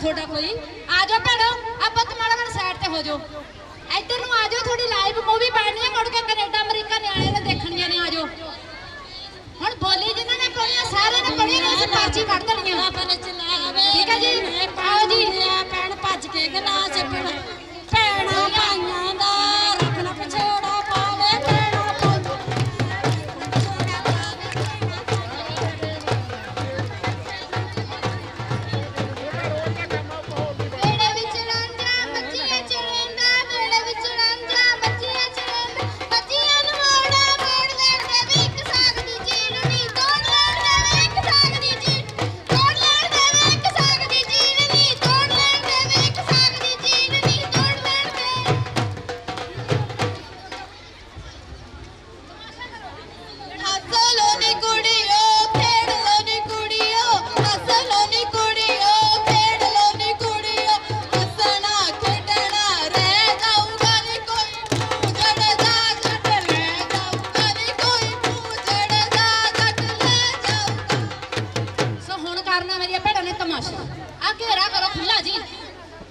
ਤੁਹਾਡਾ ਕੋਈ? ਆ ਜਾਓ ਭੈਣੋ ਆਪਾਂ ਤੁਹਾਡਾ ਮਨ ਸਾਈਡ ਤੇ ਹੋ ਜਾਓ। ਇੱਧਰ ਨੂੰ ਆ ਜਾਓ, ਤੁਹਾਡੀ ਲਾਈਵ ਮੂਵੀ ਬਣਨੀ ਹੈ ਮੁੜ ਕੇ ਕੈਨੇਡਾ ਆ ਘੇਰਾ ਕਰੋ ਖੁੱਲਾ ਜੀ।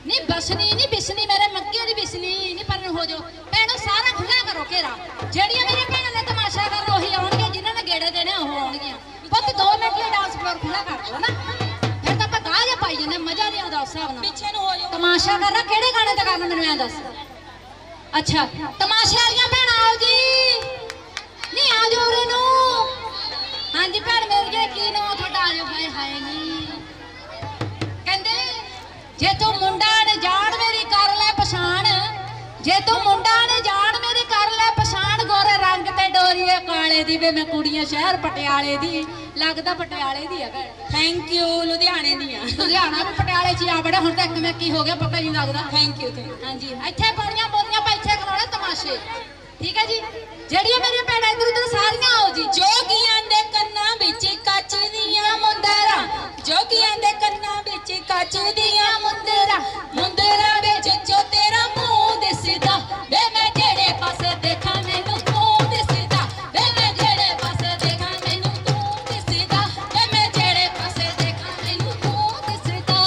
ਨਹੀਂ ਬਸਨੀ ਨਹੀਂ ਬਿਸਨੀ ਮੇਰੇ ਮੱਕੀ ਦੀ ਬਿਸਨੀ ਨਹੀਂ ਪਰ ਹੋ ਜਾਓ। ਭੈਣੋ ਸਾਰਾ ਖੁੱਲਾ ਕਰੋ ਘੇਰਾ। ਜਿਹੜੀਆਂ ਮੇਰੀਆਂ ਭੈਣਾਂ ਨੇ ਤਮਾਸ਼ਾ ਕਰਨ ਉਹੀ ਆਉਣਗੀਆਂ ਜਿਨ੍ਹਾਂ ਨੇ ਗੇੜੇ ਦੇਣੇ ਉਹ ਆਉਣਗੀਆਂ। ਪੁੱਤ ਦੋ ਮਿੰਟ ਲਈ ਡਾਂਸ ਫਲੋਰ ਖੁੱਲਾ ਕਰ ਦਿਓ ਨਾ। ਫਿਰ ਤਾਂ ਆਪਾਂ ਗਾਹ ਜਿਹਾ ਪਾਈ ਜਾਂਦੇ ਮਜ਼ਾ ਨਹੀਂ ਆਉਂਦਾ ਉਸ ਹਿਸਾਬ ਨਾਲ। ਪਿੱਛੇ ਨੂੰ ਹੋ ਜਾਓ। ਤਮਾਸ਼ਾ ਕਰਨਾ ਕਿਹੜੇ ਗਾਣੇ ਤੇ ਕਰਨਾ ਮੈਨੂੰ ਐਂ ਦੱਸ। ਅੱਛਾ ਤਮਾਸ਼ੇ ਵਾਲੀਆਂ ਭੈਣਾਂ ਆਓ ਜੀ। ਜੇ ਤੂੰ ਮੁੰਡਾ ਨੇ ਜਾਣ ਮੇਰੀ ਕਰ ਲੈ ਪਛਾਣ ਜੇ ਤੂੰ ਮੁੰਡਾ ਨੇ ਜਾਣ ਮੇਰੀ ਕਰ ਲੈ ਪਛਾਣ ਗੋਰੇ ਰੰਗ ਤੇ ਡੋਰੀਏ ਕਾਲੇ ਦੀ ਵੇ ਮੈਂ ਕੁੜੀਆਂ ਸ਼ਹਿਰ ਪਟਿਆਲੇ ਦੀ ਲੱਗਦਾ ਪਟਿਆਲੇ ਦੀ ਆ ਭੈਣ। ਥੈਂਕ ਯੂ ਲੁਧਿਆਣੇ ਦੀਆਂ ਲੁਧਿਆਣਾ ਵੀ ਪਟਿਆਲੇ ਚ ਆ ਬੜਾ ਹੁਣ ਤਾਂ ਇੱਕ ਮੈਂ ਕੀ ਹੋ ਗਿਆ ਪਤਾ ਹੀ ਨਹੀਂ ਲੱਗਦਾ। ਥੈਂਕ ਯੂ ਥੈਂਕ ਹਾਂਜੀ ਇੱਥੇ ਪਾਉਣੀਆਂ ਬੋਲੀਆਂ ਪਾ ਇੱਥੇ ਕਰਾਉਣੇ ਤਮਾਸ਼ੇ। ਠੀਕ ਹੈ ਜੀ? ਜਿਹੜੀਆਂ ਮੇਰੀਆਂ ਭੈਣਾਂ ਇੱਧਰ ਉੱਧਰ ਸਾਰੀਆਂ ਆਓ ਜੀ ਜੋਗੀਆਂ ਦੇ ਵਿੱਚ ਕੱਚ ਦੀਆਂ ਵਿੱਚ ਜੋ ਤੇਰਾ ਮੂੰਹ ਦਿਸਦਾ, ਵੇ ਮੈਂ ਜਿਹੜੇ ਪਾਸੇ ਦੇਖਾਂ, ਮੈਨੂੰ ਤੂੰ ਦਿਸਦਾ, ਵੇ ਮੈਂ ਜਿਹੜੇ ਪਾਸੇ ਦੇਖਾਂ, ਮੈਨੂੰ ਤੂੰ ਦਿਸਦਾ, ਵੇ ਮੈਂ ਜਿਹੜੇ ਪਾਸੇ ਦੇਖਾਂ, ਮੈਨੂੰ ਤੂੰ ਦਿਸਦਾ।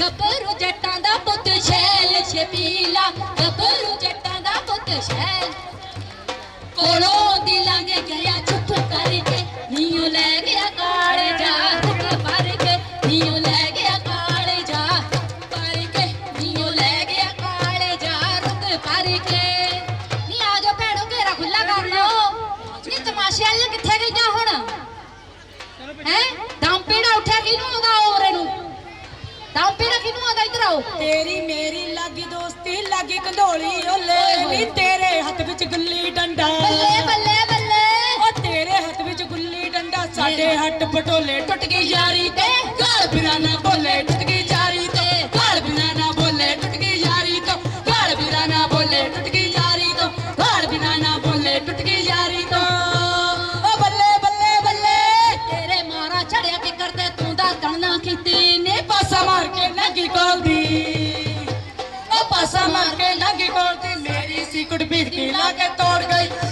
ਗੱਭਰੂ ਜੱਟਾਂ ਦਾ ਪੁੱਤ ਸ਼ੈਲ ਛਪੀਲਾ, ਗੱਭਰੂ ਜੱਟਾਂ ਦਾ ਪੁੱਤ ਸ਼ੈਲ। ਕੋਲੋਂ ਦੀ ਤਮਾਸ਼ੇ ਵਾਲੀਆਂ ਕਿੱਥੇ ਗਈਆਂ ਹੁਣ? ਹੈ? ਦੰਪੀੜਾ ਉੱਠਿਆ ਕਿਹਨੂੰ ਆਉਂਦਾ ਔਰੇ ਨੂੰ? ਦੰਪੀੜਾ ਕਿਹਨੂੰ ਆਉਂਦਾ ਇੱਧਰ ਆਓ। ਤੇਰੀ ਮੇਰੀ ਲੱਗੀ ਦੋਸਤੀ ਲੱਗੀ ਕੰਧੋਲੀ ਓਲੇ ਨੀ ਤੇਰੇ ਹੱਥ ਵਿੱਚ ਗੁੱਲੀ ਡੰਡਾ। ਬੱਲੇ ਬੱਲੇ ਬੱਲੇ। ਉਹ ਤੇਰੇ ਹੱਥ ਵਿੱਚ ਗੁੱਲੀ ਡੰਡਾ ਸਾਡੇ ਹੱਟ ਪਟੋਲੇ ਟੁੱਟ ਗਈ ਯਾਰੀ। कुटपीर की लाके तोड़ गई